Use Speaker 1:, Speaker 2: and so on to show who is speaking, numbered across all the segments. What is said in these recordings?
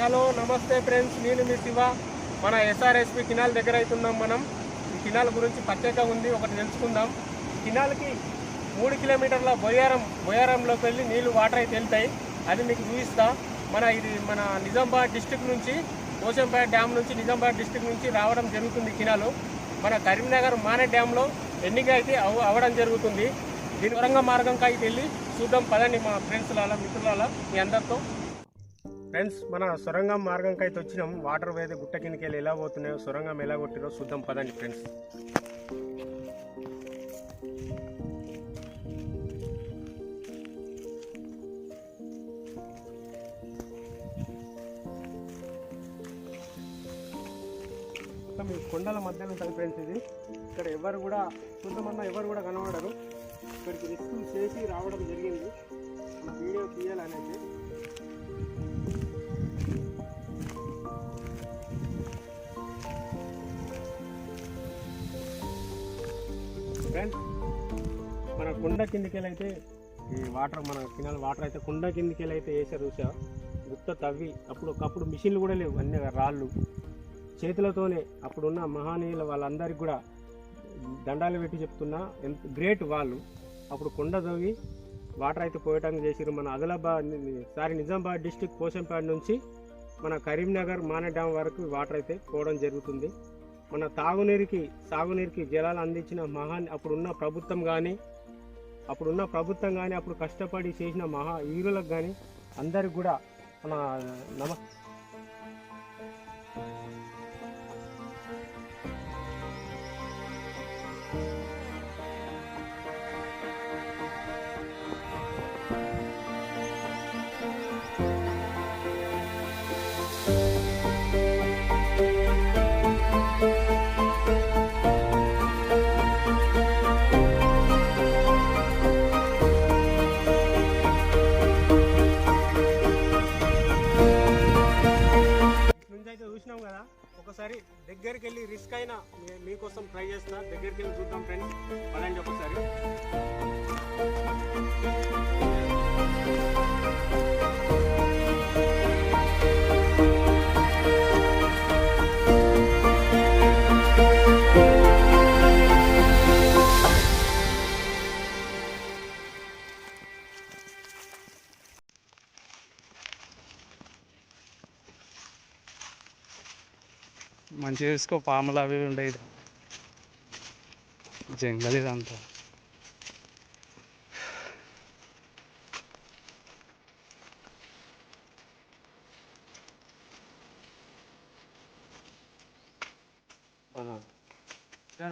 Speaker 1: Hello నమస్తే friends. నేను మీ శివ. మన ఎస్ఆర్ఎస్పి కినాల్ దగ్గర అవుతున్నాం మనం. ఈ కినాల్ గురించి ప్రత్యేకంగా ఉంది ఒకటి తెలుసుకుందాం. కినాల్కి మూడు కిలోమీటర్ల బొయ్యారం బొయ్యారంలోకి వెళ్ళి నీళ్ళు వాటర్ అయితే వెళ్తాయి. అది మీకు చూపిస్తా. మన ఇది మన నిజామాబాద్ డిస్టిక్ నుంచి కోసంపేట డ్యామ్ నుంచి నిజామాబాద్ డిస్టిక్ నుంచి రావడం జరుగుతుంది కినాలు. మన కరీంనగర్ మానే డ్యాంలో ఎన్నిక అయితే అవ అవ్వడం జరుగుతుంది. దీని వరంగా మార్గంకి అయితే వెళ్ళి చూద్దాం. పదండి మా ఫ్రెండ్స్ లాల మిత్రులాల మీ అందరితో. ఫ్రెండ్స్ మన సొరంగం మార్గంకి అయితే వచ్చినాం. వాటర్ వేది గుట్ట కిందకి వెళ్ళి ఎలా పోతున్నాయో సొరంగం ఎలా కొట్టిరో చూద్దాం. పదండి ఫ్రెండ్స్. మొత్తం ఈ కొండల మధ్యలో ఉంటుంది ఫ్రెండ్స్ ఇది. ఇక్కడ ఎవరు కూడా కొంతమంది ఎవరు కూడా కనబడరు. ఇక్కడికి రిస్క్ చేసి రావడం జరిగింది. మన వీడియో తీయాలనేది. ఫ్రెండ్స్ మన కుండ కిందికి అయితే ఈ వాటర్ మన కింద వాటర్ అయితే కుండ కిందికి అయితే వేసారు చూసా. గుత్త తవ్వి అప్పుడు ఒకప్పుడు మిషన్లు కూడా లేవు అన్ని రాళ్ళు. చేతులతోనే అప్పుడున్న మహానీయుల వాళ్ళందరికీ కూడా దండాలు పెట్టి చెప్తున్నా ఎంత గ్రేట్ వాళ్ళు. అప్పుడు కుండ తవ్వి వాటర్ అయితే పోయటానికి చేసిరు మన ఆదిలాబాద్ సారీ నిజామాబాద్ డిస్టిక్ పోషంపేట నుంచి మన కరీంనగర్ మానే డ్యామ్ వరకు వాటర్ అయితే పోవడం జరుగుతుంది. మన తాగునీరుకి సాగునీరుకి జలాలు అందించిన మహాన్ అప్పుడున్న ప్రభుత్వం కానీ అప్పుడున్న ప్రభుత్వం కానీ అప్పుడు కష్టపడి చేసిన మహా వీరులకు కానీ అందరికి కూడా మన నమ దగ్గరికి వెళ్ళి చూద్దాం ఫ్రెండ్స్. పదండి ఒకసారి.
Speaker 2: మంచిగా చూసుకో పాములు అవి ఉండేది జంగల్ ఇదంతా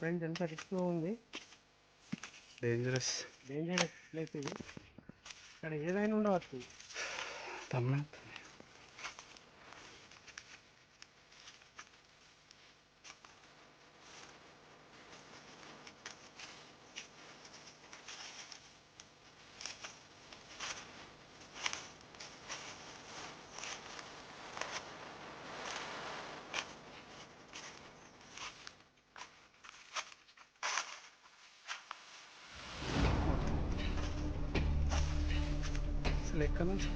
Speaker 1: ఫ్రెండ్స్ ఎంత రిస్క్ ఉంది?
Speaker 2: డేంజరస్
Speaker 1: డేంజరస్ ప్లేస్ ఇది. ఇక్కడ ఏదైనా ఉండవచ్చు.
Speaker 2: ne kadar?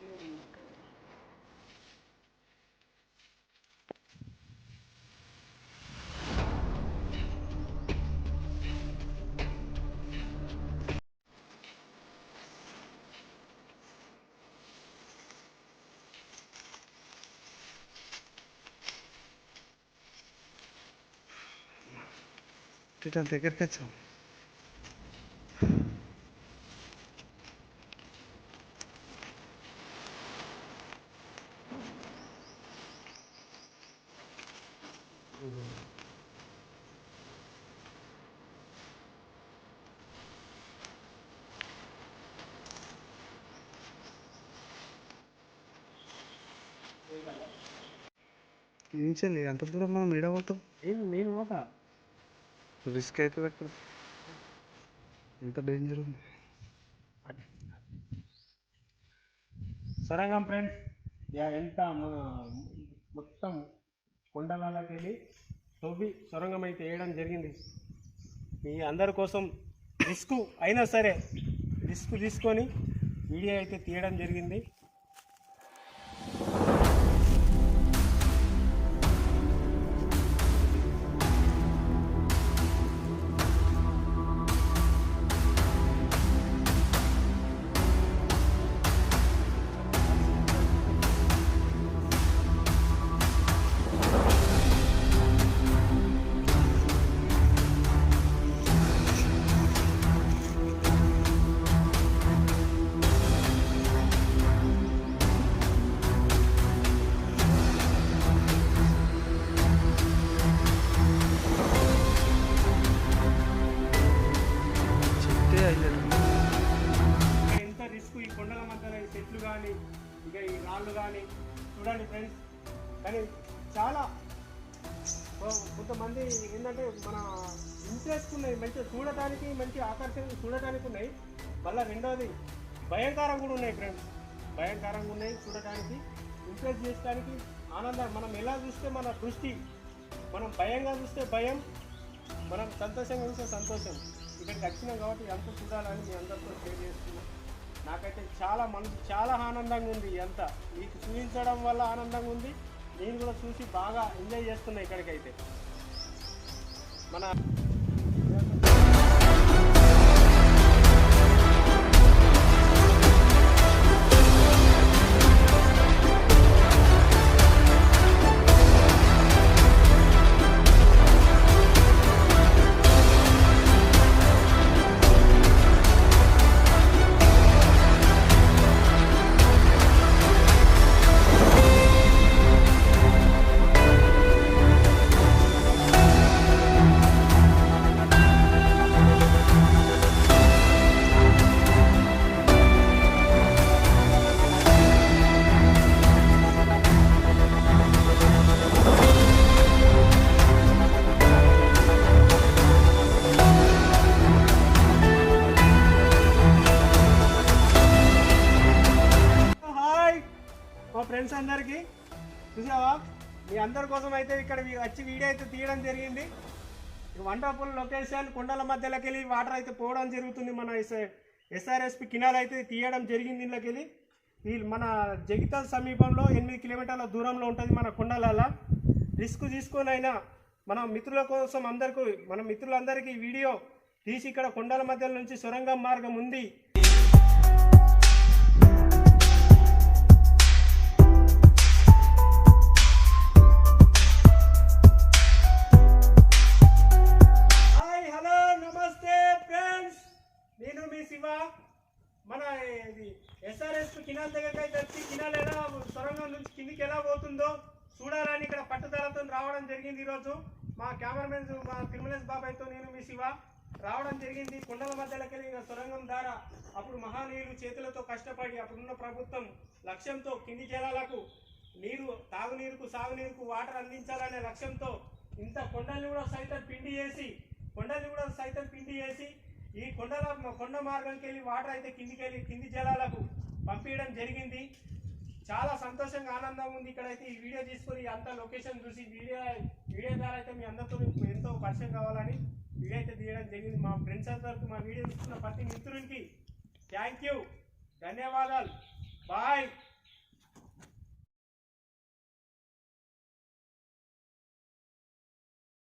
Speaker 2: ఎక్కడ నుంచి ఇట్లా దగ్గరికి వచ్చాం ఇంచండి ఎంత దూరం మనం ఇడబోతాం
Speaker 1: ఏం నేను పోతా?
Speaker 2: రిస్క్ అవుతుంది అక్కడ. ఎంత డేంజర్ ఉంది.
Speaker 1: సొరంగం ఫ్రెండ్స్ యా ఎంత మ- మొత్తం కొండలకి వెళ్ళి తవ్వి సొరంగం అయితే వేయడం జరిగింది. మీ అందరి కోసం రిస్క్ అయినా సరే రిస్క్ తీసుకొని వీడియో అయితే తీయడం జరిగింది. ఇక కానీ చూడండి ఫ్రెండ్స్ కానీ చాలా కొంతమంది ఏంటంటే మన ఇంట్రెస్ట్ ఉన్నాయి మంచిగా చూడటానికి మంచి ఆకర్షణ చూడటానికి ఉన్నాయి. మళ్ళీ రెండోది భయంకరంగా కూడా ఉన్నాయి ఫ్రెండ్స్ భయంకరంగా ఉన్నాయి చూడటానికి ఇంప్రెస్ చేయడానికి ఆనందం. మనం ఎలా చూస్తే మన దృష్టి మనం భయంగా చూస్తే భయం మనం సంతోషంగా చూస్తే సంతోషం. ఇక్కడికి వచ్చినాం కాబట్టి ఎంత చూడాలని మీ అందరితో షేర్ చేస్తున్నాం. నాకైతే చాలా మనసు చాలా ఆనందంగా ఉంది ఎంత మీకు చూపించడం వల్ల ఆనందంగా ఉంది. నేను కూడా చూసి బాగా ఎంజాయ్ చేస్తున్నా ఇక్కడికైతే. మన ఫ్రెండ్స్ అందరికి. చూసావా? మీ అందరి కోసం అయితే ఇక్కడ వచ్చి వీడియో అయితే తీయడం జరిగింది. వండర్ఫుల్ లొకేషన్ కొండల మధ్యలోకి వెళ్ళి వాటర్ అయితే పోవడం జరుగుతుంది మన ఎస్ఆర్ఎస్పి కినాల్ అయితే తీయడం జరిగింది ఇంట్లోకి వెళ్ళి ఈ మన జగితల్ సమీపంలో ఎనిమిది కిలోమీటర్ల దూరంలో ఉంటుంది మన కొండలలో రిస్క్ తీసుకొని అయినా మన మిత్రుల కోసం అందరికీ మన మిత్రులందరికీ వీడియో తీసి ఇక్కడ కొండల మధ్య నుంచి సొరంగం మార్గం ఉంది. మన ఇది ఎస్ఆర్ఎస్ కినాల్ దగ్గరికి అయితే వచ్చి కినాల్ ఎలా సొరంగం నుంచి కిందికి ఎలా పోతుందో చూడాలని ఇక్కడ పట్టుదలతో రావడం జరిగింది ఈరోజు. మా కెమెరామెన్ మా తిరుమలేష్ బాబాయ్తో నేను మీ శివ. రావడం జరిగింది. కొండల మధ్యలోకి వెళ్ళిన సొరంగం ద్వారా అప్పుడు మహానీయులు చేతులతో కష్టపడి అప్పుడున్న ప్రభుత్వం లక్ష్యంతో కింది జలాలకు నీరు తాగునీరుకు సాగునీరుకు వాటర్ అందించాలనే లక్ష్యంతో ఇంత కొండల్ని కూడా సైతం పిండి చేసి కొండల్ని కూడా సైతం పిండి చేసి ఈ కొండల కొండ మార్గంకి వెళ్ళి వాటర్ అయితే కిందికి వెళ్ళి కింది జలాలకు పంపించడం జరిగింది. చాలా సంతోషంగా ఆనందం ఉంది. ఇక్కడైతే ఈ వీడియో తీసుకొని అంత లొకేషన్ చూసి వీడియో వీడియో ద్వారా అయితే మీ అందరితో ఎంతో పరిచయం కావాలని వీడియో అయితే తీయడం జరిగింది. మా ఫ్రెండ్స్ అందరికి మా వీడియో చూస్తున్న ప్రతి మిత్రునికి థ్యాంక్ యూ ధన్యవాదాలు. బాయ్